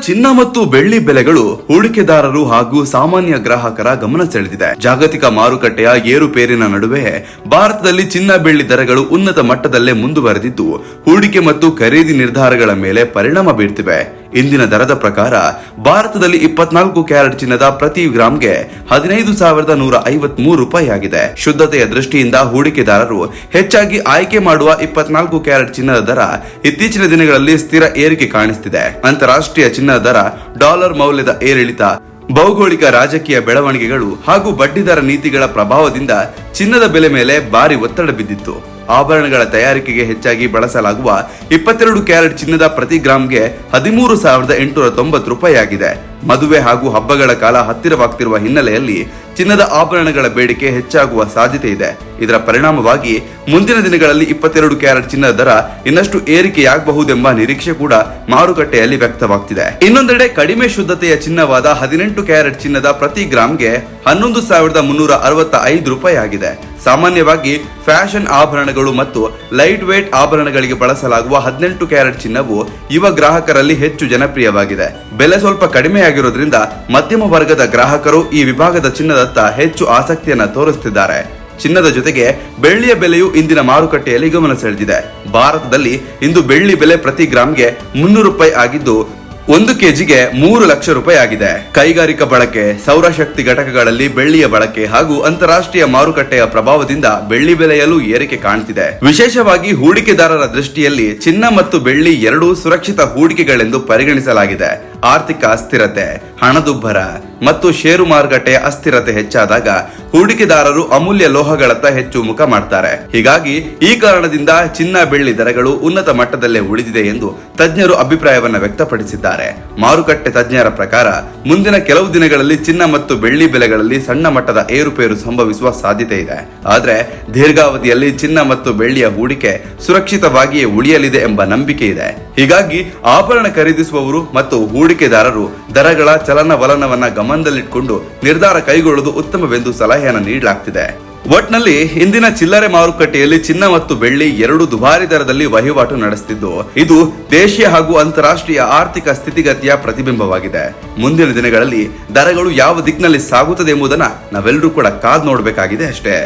ಚಿನ್ನ ಮತ್ತು ಬೆಳ್ಳಿ ಬೆಲೆಗಳು ಹೂಡಿಕೆದಾರರು ಹಾಗೂ ಸಾಮಾನ್ಯ ಗ್ರಾಹಕರ ಗಮನ ಸೆಳೆದಿದೆ. ಜಾಗತಿಕ ಮಾರುಕಟ್ಟೆಯ ಏರುಪೇರಿನ ನಡುವೆ ಭಾರತದಲ್ಲಿ ಚಿನ್ನ ಬೆಳ್ಳಿ ದರಗಳು ಉನ್ನತ ಮಟ್ಟದಲ್ಲೇ ಮುಂದುವರೆದಿದ್ದು, ಹೂಡಿಕೆ ಮತ್ತು ಖರೀದಿ ನಿರ್ಧಾರಗಳ ಮೇಲೆ ಪರಿಣಾಮ ಬೀರ್ತಿವೆ. ಇಂದಿನ ದರದ ಪ್ರಕಾರ ಭಾರತದಲ್ಲಿ ಇಪ್ಪತ್ನಾಲ್ಕು ಕ್ಯಾರೆಟ್ ಚಿನ್ನದ ಪ್ರತಿ ಗ್ರಾಂಗೆ ಹದಿನೈದು ಸಾವಿರದ ನೂರ ಐವತ್ ಮೂರು ರೂಪಾಯಿ ಆಗಿದೆ. ಶುದ್ಧತೆಯ ದೃಷ್ಟಿಯಿಂದ ಹೂಡಿಕೆದಾರರು ಹೆಚ್ಚಾಗಿ ಆಯ್ಕೆ ಮಾಡುವ ಇಪ್ಪತ್ನಾಲ್ಕು ಕ್ಯಾರೆಟ್ ಚಿನ್ನದ ದರ ಇತ್ತೀಚಿನ ದಿನಗಳಲ್ಲಿ ಸ್ಥಿರ ಏರಿಕೆ ಕಾಣಿಸ್ತಿದೆ. ಅಂತಾರಾಷ್ಟ್ರೀಯ ಚಿನ್ನದ ದರ ಡಾಲರ್ ಮೌಲ್ಯದ ಏರಿಳಿತ, ಭೌಗೋಳಿಕ ರಾಜಕೀಯ ಬೆಳವಣಿಗೆಗಳು ಹಾಗೂ ಬಡ್ಡಿದರ ನೀತಿಗಳ ಪ್ರಭಾವದಿಂದ ಚಿನ್ನದ ಬೆಲೆ ಮೇಲೆ ಭಾರಿ ಒತ್ತಡ ಬಿದ್ದಿತ್ತು. ಆಭರಣಗಳ ತಯಾರಿಕೆಗೆ ಹೆಚ್ಚಾಗಿ ಬಳಸಲಾಗುವ ಇಪ್ಪತ್ತೆರಡು ಕ್ಯಾರೆಟ್ ಚಿನ್ನದ ಪ್ರತಿ ಗ್ರಾಂಗೆ ಹದಿಮೂರು ಸಾವಿರದ ಎಂಟುನೂರ ತೊಂಬತ್ತು ರೂಪಾಯಿ ಆಗಿದೆ ಮದುವೆ ಹಾಗೂ ಹಬ್ಬಗಳ ಕಾಲ ಹತ್ತಿರವಾಗ್ತಿರುವ ಹಿನ್ನೆಲೆಯಲ್ಲಿ ಚಿನ್ನದ ಆಭರಣಗಳ ಬೇಡಿಕೆ ಹೆಚ್ಚಾಗುವ ಸಾಧ್ಯತೆ ಇದೆ. ಇದರ ಪರಿಣಾಮವಾಗಿ ಮುಂದಿನ ದಿನಗಳಲ್ಲಿ ಇಪ್ಪತ್ತೆರಡು ಕ್ಯಾರೆಟ್ ಚಿನ್ನದ ದರ ಇನ್ನಷ್ಟು ಏರಿಕೆಯಾಗಬಹುದೆಂಬ ನಿರೀಕ್ಷೆ ಕೂಡ ಮಾರುಕಟ್ಟೆಯಲ್ಲಿ ವ್ಯಕ್ತವಾಗ್ತಿದೆ. ಇನ್ನೊಂದೆಡೆ ಕಡಿಮೆ ಶುದ್ಧತೆಯ ಚಿನ್ನವಾದ ಹದಿನೆಂಟು ಕ್ಯಾರೆಟ್ ಚಿನ್ನದ ಪ್ರತಿ ಗ್ರಾಂಗೆ ಹನ್ನೊಂದು ಸಾವಿರದ ಮುನ್ನೂರ ಅರವತ್ತ ಐದು ರೂಪಾಯಿ ಆಗಿದೆ ಸಾಮಾನ್ಯವಾಗಿ ಫ್ಯಾಷನ್ ಆಭರಣಗಳು ಮತ್ತು ಲೈಟ್ ವೇಟ್ ಆಭರಣಗಳಿಗೆ ಬಳಸಲಾಗುವ ಹದಿನೆಂಟು ಕ್ಯಾರೆಟ್ ಚಿನ್ನವು ಯುವ ಗ್ರಾಹಕರಲ್ಲಿ ಹೆಚ್ಚು ಜನಪ್ರಿಯವಾಗಿದೆ. ಬೆಲೆ ಸ್ವಲ್ಪ ಕಡಿಮೆಯಾಗಿರೋದ್ರಿಂದ ಮಧ್ಯಮ ವರ್ಗದ ಗ್ರಾಹಕರು ಈ ವಿಭಾಗದ ಚಿನ್ನದತ್ತ ಹೆಚ್ಚು ಆಸಕ್ತಿಯನ್ನು ತೋರಿಸುತ್ತಿದ್ದಾರೆ ಚಿನ್ನದ ಜೊತೆಗೆ ಬೆಳ್ಳಿಯ ಬೆಲೆಯು ಇಂದಿನ ಮಾರುಕಟ್ಟೆಯಲ್ಲಿ ಗಮನ ಸೆಳೆದಿದೆ. ಭಾರತದಲ್ಲಿ ಇಂದು ಬೆಳ್ಳಿ ಬೆಲೆ ಪ್ರತಿ ಗ್ರಾಂಗೆ ಮುನ್ನೂರು ರೂಪಾಯಿ ಆಗಿದ್ದು ಒಂದು ಕೆಜಿಗೆ ಮೂರು ಲಕ್ಷ ರೂಪಾಯಿ ಆಗಿದೆ. ಕೈಗಾರಿಕಾ ಬಳಕೆ ಸೌರಶಕ್ತಿ ಘಟಕಗಳಲ್ಲಿ ಬೆಳ್ಳಿಯ ಬಳಕೆ ಹಾಗೂ ಅಂತಾರಾಷ್ಟ್ರೀಯ ಮಾರುಕಟ್ಟೆಯ ಪ್ರಭಾವದಿಂದ ಬೆಳ್ಳಿ ಬೆಲೆಯಲ್ಲೂ ಏರಿಕೆ ಕಾಣ್ತಿದೆ. ವಿಶೇಷವಾಗಿ ಹೂಡಿಕೆದಾರರ ದೃಷ್ಟಿಯಲ್ಲಿ ಚಿನ್ನ ಮತ್ತು ಬೆಳ್ಳಿ ಎರಡೂ ಸುರಕ್ಷಿತ ಹೂಡಿಕೆಗಳೆಂದು ಪರಿಗಣಿಸಲಾಗಿದೆ. ಆರ್ಥಿಕ ಅಸ್ಥಿರತೆ, ಹಣದುಬ್ಬರ ಮತ್ತು ಷೇರು ಮಾರುಕಟ್ಟೆಯ ಅಸ್ಥಿರತೆ ಹೆಚ್ಚಾದಾಗ ಹೂಡಿಕೆದಾರರು ಅಮೂಲ್ಯ ಲೋಹಗಳತ್ತ ಹೆಚ್ಚು ಮುಖ ಮಾಡ್ತಾರೆ. ಹೀಗಾಗಿ ಈ ಕಾರಣದಿಂದ ಚಿನ್ನ, ಬೆಳ್ಳಿ ದರಗಳು ಉನ್ನತ ಮಟ್ಟದಲ್ಲೇ ಉಳಿದಿದೆ ಎಂದು ತಜ್ಞರು ಅಭಿಪ್ರಾಯವನ್ನು ವ್ಯಕ್ತಪಡಿಸಿದ್ದಾರೆ. ಮಾರುಕಟ್ಟೆ ತಜ್ಞರ ಪ್ರಕಾರ ಮುಂದಿನ ಕೆಲವು ದಿನಗಳಲ್ಲಿ ಚಿನ್ನ ಮತ್ತು ಬೆಳ್ಳಿ ಬೆಲೆಗಳಲ್ಲಿ ಸಣ್ಣ ಮಟ್ಟದ ಏರುಪೇರು ಸಂಭವಿಸುವ ಸಾಧ್ಯತೆ ಇದೆ. ಆದರೆ ದೀರ್ಘಾವಧಿಯಲ್ಲಿ ಚಿನ್ನ ಮತ್ತು ಬೆಳ್ಳಿಯ ಹೂಡಿಕೆ ಸುರಕ್ಷಿತವಾಗಿಯೇ ಉಳಿಯಲಿದೆ ಎಂಬ ನಂಬಿಕೆ ಇದೆ. ಹೀಗಾಗಿ ಆಭರಣ ಖರೀದಿಸುವವರು ಮತ್ತು ಹೂಡಿಕೆದಾರರು ದರಗಳ ಚಲನವಲನವನ್ನ ಗಮನದಲ್ಲಿಟ್ಟುಕೊಂಡು ನಿರ್ಧಾರ ಕೈಗೊಳ್ಳುವುದು ಉತ್ತಮವೆಂದು ಸಲಹೆಯನ್ನು ನೀಡಲಾಗ್ತಿದೆ. ಒಟ್ನಲ್ಲಿ ಇಂದಿನ ಚಿಲ್ಲರೆ ಮಾರುಕಟ್ಟೆಯಲ್ಲಿ ಚಿನ್ನ ಮತ್ತು ಬೆಳ್ಳಿ ಎರಡು ದುಬಾರಿ ದರದಲ್ಲಿ ವಹಿವಾಟು ನಡೆಸುತ್ತಿದ್ದು ಇದು ದೇಶೀಯ ಹಾಗೂ ಅಂತಾರಾಷ್ಟ್ರೀಯ ಆರ್ಥಿಕ ಸ್ಥಿತಿಗತಿಯ ಪ್ರತಿಬಿಂಬವಾಗಿದೆ. ಮುಂದಿನ ದಿನಗಳಲ್ಲಿ ದರಗಳು ಯಾವ ದಿಕ್ಕಿನಲ್ಲಿ ಸಾಗುತ್ತದೆ ಎಂಬುದನ್ನ ನಾವೆಲ್ಲರೂ ಕೂಡ ಕಾದ್ ನೋಡಬೇಕಾಗಿದೆ ಅಷ್ಟೇ.